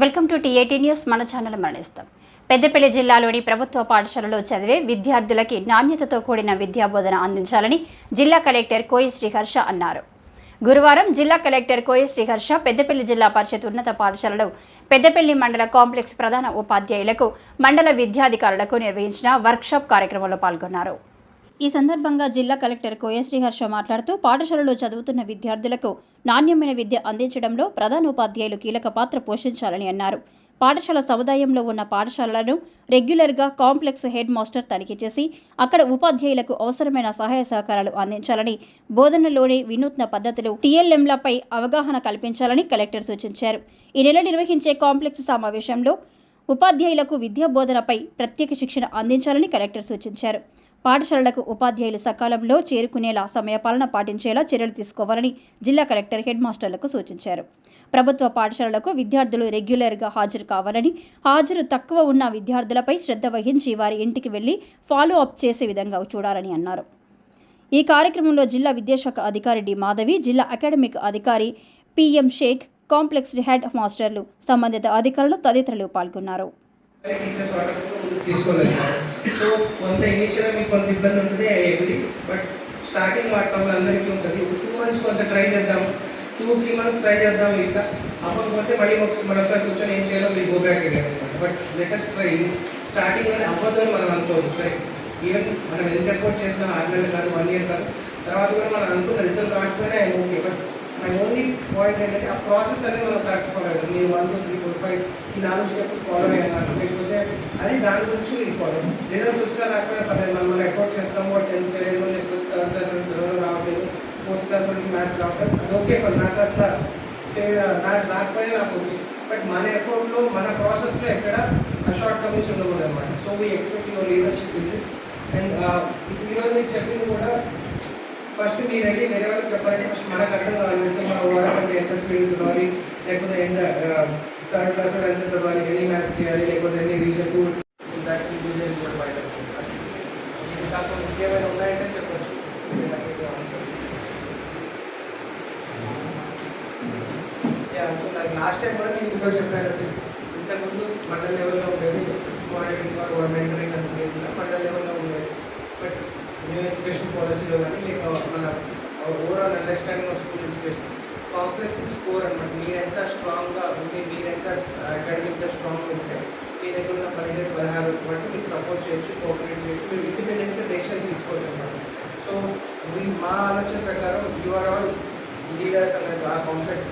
Welcome to TAT news. మన channel మరణిస్తాం. పెద్దపల్లి జిల్లాలోని ప్రభుత్వ పాఠశాలలో చదివే విద్యార్థులకి నాణ్యతతో కూడిన విద్యాబోధన అందించాలని జిల్లా కలెక్టర్ కోయి శ్రీహర్ష అన్నారు. గురువారం జిల్లా కలెక్టర్ కోయి శ్రీహర్ష పెద్దపల్లి జిల్లా పరిషత్ ఉన్నత పాఠశాలలో పెద్దపల్లి మండల కాంప్లెక్స్ ప్రధాన ఉపాధ్యాయులకు మండల విద్యాధికారులకు నిర్వహించిన వర్క్షాప్ కార్యక్రమంలో పాల్గొన్నారు. ఈ సందర్భంగా జిల్లా కలెక్టర్ కోయ శ్రీహర్ష మాట్లాడుతూ పాఠశాలలో చదువుతున్న విద్యార్థులకు నాణ్యమైన విద్య అందించడంలో ప్రధానోపాధ్యాయులు కీలక పాత్ర పోషించాలని అన్నారు. పాఠశాల సముదాయంలో ఉన్న పాఠశాలలను రెగ్యులర్గా కాంప్లెక్స్ హెడ్ మాస్టర్ తనిఖీ చేసి అక్కడ ఉపాధ్యాయులకు అవసరమైన సహాయ సహకారాలు అందించాలని బోధనలోని వినూత్న పద్ధతులు టీఎల్ఎంలపై అవగాహన కల్పించాలని కలెక్టర్ సూచించారు. ఈ నెల నిర్వహించే కాంప్లెక్స్ సమావేశంలో ఉపాధ్యాయులకు విద్యా బోధనపై ప్రత్యేక శిక్షణ అందించాలని కలెక్టర్ సూచించారు. పాఠశాలలకు ఉపాధ్యాయులు సకాలంలో చేరుకునేలా సమయపాలన పాటించేలా చర్యలు తీసుకోవాలని జిల్లా కలెక్టర్ హెడ్ మాస్టర్లకు సూచించారు. ప్రభుత్వ పాఠశాలలకు విద్యార్థులు రెగ్యులర్గా హాజరు కావాలని హాజరు తక్కువ ఉన్న విద్యార్థులపై శ్రద్ధ వహించి వారి ఇంటికి వెళ్ళి ఫాలో అప్ చేసే విధంగా చూడాలని అన్నారు. ఈ కార్యక్రమంలో జిల్లా విద్యాశాఖ అధికారి డి. మాధవి జిల్లా అకాడమిక్ అధికారి పిఎం షేక్ కాంప్లెక్స్ హెడ్ మాస్టర్లు సంబంధిత అధికారులు తదితరులు పాల్గొన్నారు. టీచర్స్ వాటర్ తీసుకోలేదు. సో కొంత ఇనిషియల్గా మీకు కొంత ఇబ్బంది ఉంటుంది ఐ అగ్రి బట్ స్టార్టింగ్ వాడటంలో అందరికీ ఉంటుంది. టూ మంత్స్ కొంత ట్రై చేద్దాం. టూ త్రీ మంత్స్ ట్రై చేద్దాం ఇట్లా. అప్పుడు పోతే మళ్ళీ మరొకసారి కూర్చొని ఏం చేయాలో మీరు గో బ్యాక్ అనమాట బట్ లెటెస్ట్ ట్రై స్టార్టింగ్లోనే అవ్వదు మనం అనుకోవచ్చు సరే. ఈవెన్ మనం ఎంత ఎఫోర్ట్ చేసినా ఆరు నెలలు కాదు వన్ ఇయర్ కాదు. తర్వాత కూడా మనం అనుకున్న రిజల్ట్ రాకపోయినా okay but my only point ఏంటంటే ఆ ప్రాసెస్ అనేది మనం కరెక్ట్ ఫాలో అయ్యాం మీరు one two three four five ఈ నాలుగు స్టెప్స్ ఫాలో అయ్యాను లేకపోతే అది దాని గురించి మీరు ఫాలో రిజల్ట్స్ వచ్చినా రాకపోయినా పర్లేదు. మనం మనం ఎఫోర్ట్ చేస్తాము టెన్త్ తెలియదు లేకపోతే థర్డ్ క్లాస్ చదవడం రావట్లేదు. ఫోర్త్ క్లాస్ వరకు మ్యాథ్స్ రావట్లేదు. అది ఓకే ఫర్ నాకు అట్లా మ్యాథ్స్ రాకపోయినా నాకు ఓకే బట్ మన ఎఫోర్ట్లో మన ప్రాసెస్లో ఎక్కడ షార్ట్ టర్మ్స్ ఉండకూడదు అనమాట so we expect your leadership in this and ఈరోజు మీకు చెప్పింది కూడా ఫస్ట్ మీరు వెళ్ళి వేరే వాళ్ళకి చెప్పాలంటే ఫస్ట్ మనకు అర్థం కావాలి మన ఓవరాల్ ఎంత స్పీడ్ చదవాలి లేకపోతే ఎంత థర్డ్ క్లాస్లో ఎంత చదవాలి ఎన్ని మ్యాథ్స్ చేయాలి లేకపోతే ఎన్ని రీజన్ టూ దట్ రీజన్ కూడా బయట ఇది ఇంకేమైనా ఉన్నాయంటే చెప్పొచ్చు. సో నాకు లాస్ట్ టైం కూడా నేను ఇంకో చెప్పాను అసలు. ఇంతకుముందు మండల లెవెల్లో ఉండేది. మానిటరింగ్ ఆర్ మెంటరింగ్ అనుకునేది మండల లెవెల్లో ఉండేది బట్ న్యూ ఎడ్యుకేషన్ పాలసీలో కానీ లేక మన overall understanding of school education complex is core అనమాట మీరెంత స్ట్రాంగ్గా ఉండి మీరెంత అకాడమిక్గా స్ట్రాంగ్ ఉంటే మీ దగ్గర ఉన్న పదిహేను పదహారు పాటు మీకు సపోర్ట్ చేయొచ్చు కోఆపరేట్ చేయొచ్చు మీరు ఇండిపెండెంట్గా డెసిషన్ తీసుకోవచ్చు అనమాట సో మీ మా ఆలోచన ప్రకారం యు ఆర్ ఆల్ లీడర్స్ అనేది ఆ కాంప్లెక్స్